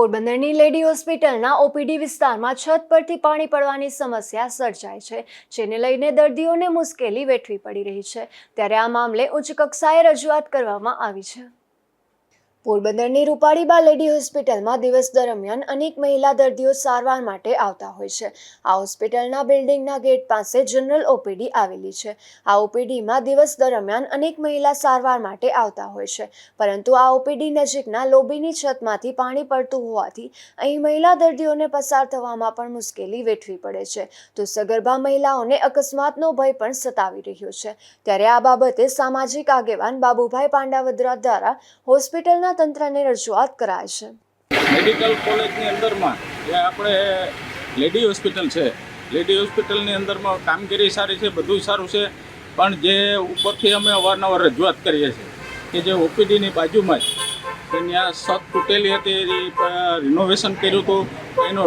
પોરબંદરની લેડી હોસ્પિટલના ઓપીડી વિસ્તારમાં છત પરથી પાણી પડવાની સમસ્યા સર્જાય છે, જેને લઈને દર્દીઓને મુશ્કેલી વેઠવી પડી રહી છે. ત્યારે આ મામલે ઉચ્ચ કક્ષાએ રજૂઆત કરવામાં આવી છે. પોરબંદરની રૂપાળીબા લેડી હોસ્પિટલમાં દિવસ દરમિયાન અનેક મહિલા દર્દીઓ સારવાર માટે આવતા હોય છે. આ હોસ્પિટલના બિલ્ડિંગના ગેટ પાસે જનરલ ઓપીડી આવેલી છે. આ ઓપીડીમાં દિવસ દરમિયાન અનેક મહિલા સારવાર માટે આવતા હોય છે. પરંતુ આ ઓપીડી નજીકના લોબીની છતમાંથી પાણી પડતું હોવાથી અહીં મહિલા દર્દીઓને પસાર થવામાં પણ મુશ્કેલી વેઠવી પડે છે. તો સગર્ભા મહિલાઓને અકસ્માતનો ભય પણ સતાવી રહ્યો છે. ત્યારે આ બાબતે સામાજિક આગેવાન બાબુભાઈ પાંડાવદરા દ્વારા હોસ્પિટલના તંત્રને રજૂઆત કરાય છે. મેડિકલ કોલેજની અંદરમાં જે આપણે લેડી હોસ્પિટલ છે, લેડી હોસ્પિટલની અંદરમાં કામગીરી સારી છે બધું સારું છે, પણ જે ઉપરથી અમે અવારનવાર રજૂઆત કરીએ છીએ કે જે ઓપીડીની બાજુમાં જ ત્યાં છત તૂટેલી હતી રિનોવેશન કર્યું હતું એનું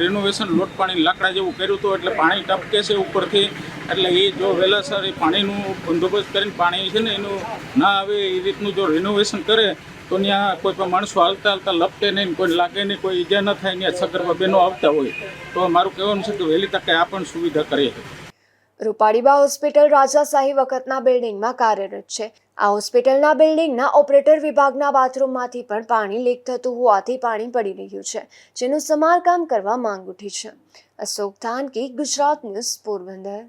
રિનોવેશન લોટ પાણી લાકડા જેવું કર્યું હતું, એટલે પાણી ટપકે છે ઉપરથી, એટલે એ જો વહેલાસર એ પાણીનું બંદોબસ્ત કરીને પાણી છે ને એનું ના આવે એ રીતનું જો રિનોવેશન કરે તો ત્યાં કોઈ પણ માણસો હાલતા હાલતા લપટે નહીં, કોઈ લાગે નહીં, કોઈ ઈજા ન થાય, ત્યાં સગર્ભા બહેનો આવતા હોય. તો મારું કહેવાનું છે કે વહેલી તકે આ પણ સુવિધા કરીએ. રૂપાળીબા હોસ્પિટલ રાજાશાહી વખતના બિલ્ડિંગમાં કાર્યરત છે. આ હોસ્પિટલના બિલ્ડિંગના ઓપરેટર વિભાગના બાથરૂમમાંથી પણ પાણી લીક થતું હોવાથી પાણી પડી રહ્યું છે, જેનું સમારકામ કરવા માંગ ઉઠી છે. અશોક થાનકી ગુજરાત ન્યૂઝ પોરબંદર.